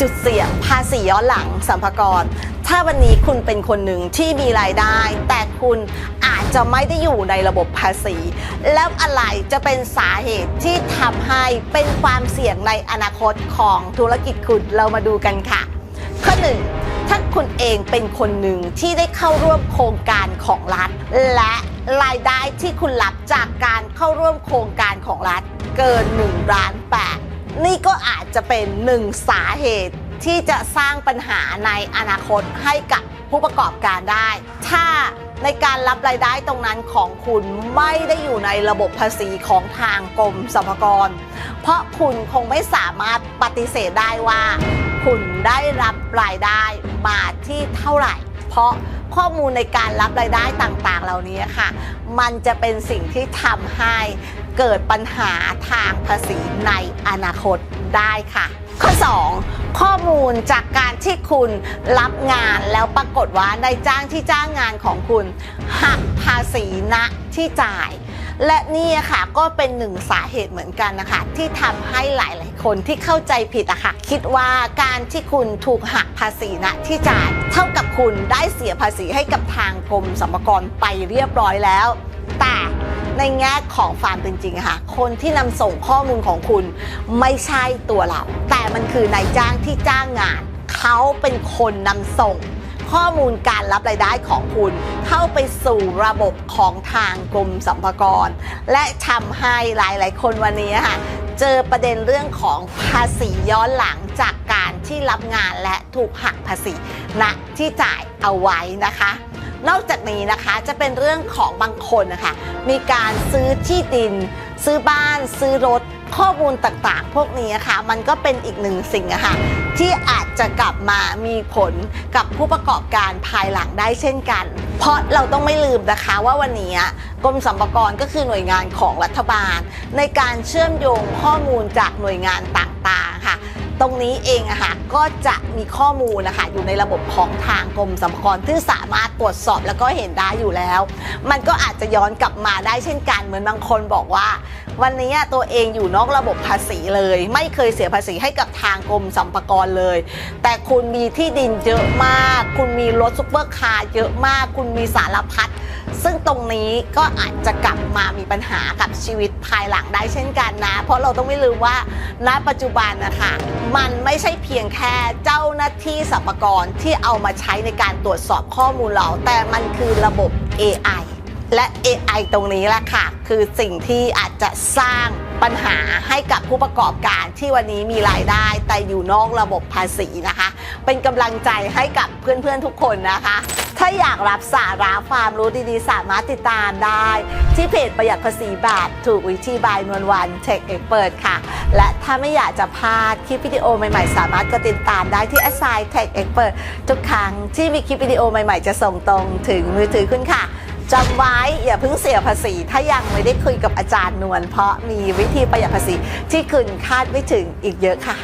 จุดเสี่ยงภาษีย้อนหลังสัมภากรถ้าวันนี้คุณเป็นคนหนึ่งที่มีรายได้ แต่คุณอาจจะไม่ได้อยู่ในระบบภาษี แล้วอะไรจะเป็นสาเหตุที่ทำให้เป็นความเสี่ยงในอนาคตของธุรกิจคุณเรามาดูกันค่ะ ข้อหนึ่งถ้าคุณเองเป็นคนหนึ่งที่ได้เข้าร่วมโครงการของรัฐ และรายได้ที่คุณรับจากการเข้าร่วมโครงการของรัฐ เกิน1ล้านแปด นี่ก็อาจจะเป็นหนึ่งสาเหตุที่จะสร้างปัญหาในอนาคตให้กับผู้ประกอบการได้ ถ้าในการรับรายได้ตรงนั้นของคุณไม่ได้อยู่ในระบบภาษีของทางกรมสรรพากร เพราะคุณคงไม่สามารถปฏิเสธได้ว่า คุณได้รับรายได้มาที่เท่าไหร่ เพราะข้อมูลในการรับรายได้ต่างๆ เหล่านี้ค่ะ มันจะเป็นสิ่งที่ทำให้เกิดปัญหาทางภาษีในอนาคตได้ค่ะ ข้อ 2 ข้อมูลจากการที่คุณรับงานแล้วปรากฏว่านายจ้างที่จ้างงานของคุณ หักภาษีณที่จ่าย และนี่ค่ะก็เป็นหนึ่งสาเหตุเหมือนกันนะคะ ที่ทำให้หลายๆ คนที่เข้าใจผิดอะค่ะ คิดว่าการที่คุณถูกหักภาษีณที่จ่ายเท่ากับคุณได้เสียภาษีให้กับทางกรมสรรพากรไปเรียบร้อยแล้ว แต่ในแง่ของความเป็นจริงค่ะ คนที่นำส่งข้อมูลของคุณไม่ใช่ตัวเรา แต่มันคือนายจ้างที่จ้างงาน เขาเป็นคนนำส่ง ข้อมูลการรับรายได้ของคุณ เข้าไปสู่ระบบของทางกรมสรรพากร และทำให้หลายๆ คนวันนี้ค่ะเจอประเด็นเรื่องของภาษีย้อนหลังจากการที่รับงานและถูกหักภาษีณที่จ่ายเอาไว้นะคะ นอกจากนี้นะคะจะเป็นเรื่องของบางคนนะคะมีการซื้อที่ดิน ซื้อบ้าน ซื้อรถข้อมูลต่างๆ พวกนี้นะคะมันก็เป็นอีกหนึ่งสิ่งอะค่ะที่อาจ จะกลับมามีผลกับผู้ประกอบการภายหลังได้เช่นกัน เพราะเราต้องไม่ลืมนะคะว่าวันนี้กรมสรรพากรก็คือหน่วยงานของรัฐบาล ในการเชื่อมโยงข้อมูลจากหน่วยงานต่างๆค่ะตรงนี้เองอะค่ะก็จะมีข้อมูลนะคะอยู่ในระบบของทางกรมสรรพากรที่สามารถตรวจสอบแล้วก็เห็นได้อยู่แล้ว มันก็อาจจะย้อนกลับมาได้เช่นกันเหมือนบางคนบอกว่า วันนี้ตัวเองอยู่นอกระบบภาษีเลย ไม่เคยเสียภาษีให้กับทางกรมสรรพากรเลย แต่คุณมีที่ดินเยอะมาก คุณมีรถซุปเปอร์คาร์เยอะมาก คุณมีสารพัดซึ่งตรงนี้ก็อาจจะกลับมามีปัญหากับชีวิตภายหลังได้เช่นกันนะ เพราะเราต้องไม่ลืมว่าณปัจจุบันนะคะมันไม่ใช่เพียงแค่เจ้าหน้าที่สรรพากรที่เอามาใช้ในการตรวจสอบข้อมูลเรา แต่มันคือระบบ AI และ AI ตรงนี้แหละค่ะ คือสิ่งที่อาจจะสร้างปัญหาให้กับผู้ประกอบการที่วันนี้มีรายได้ แต่อยู่นอกระบบภาษีนะคะ เป็นกำลังใจให้กับเพื่อนๆทุกคนนะคะ ถ้าอยากรับสาระความรู้ดีๆ สามารถติดตามได้ ที่เพจประหยัดภาษีแบบถูกวิธีบายนวลวันเทคเอ็กเปิดค่ะ และถ้าไม่อยากจะพลาดคลิปวิดีโอใหม่ๆ สามารถกดติดตามได้ที่ a s i g n Tech Expert ทุกครั้งที่มีคลิปวิดีโอใหม่ๆ จะส่งตรงถึงมือถือคุณค่ะ จำไว้อย่าเพิ่งเสียภาษี ถ้ายังไม่ได้คุยกับอาจารย์นวลเพราะมีวิธีประหยัดภาษีที่คุณคาดไม่ถึงอีกเยอะค่ะ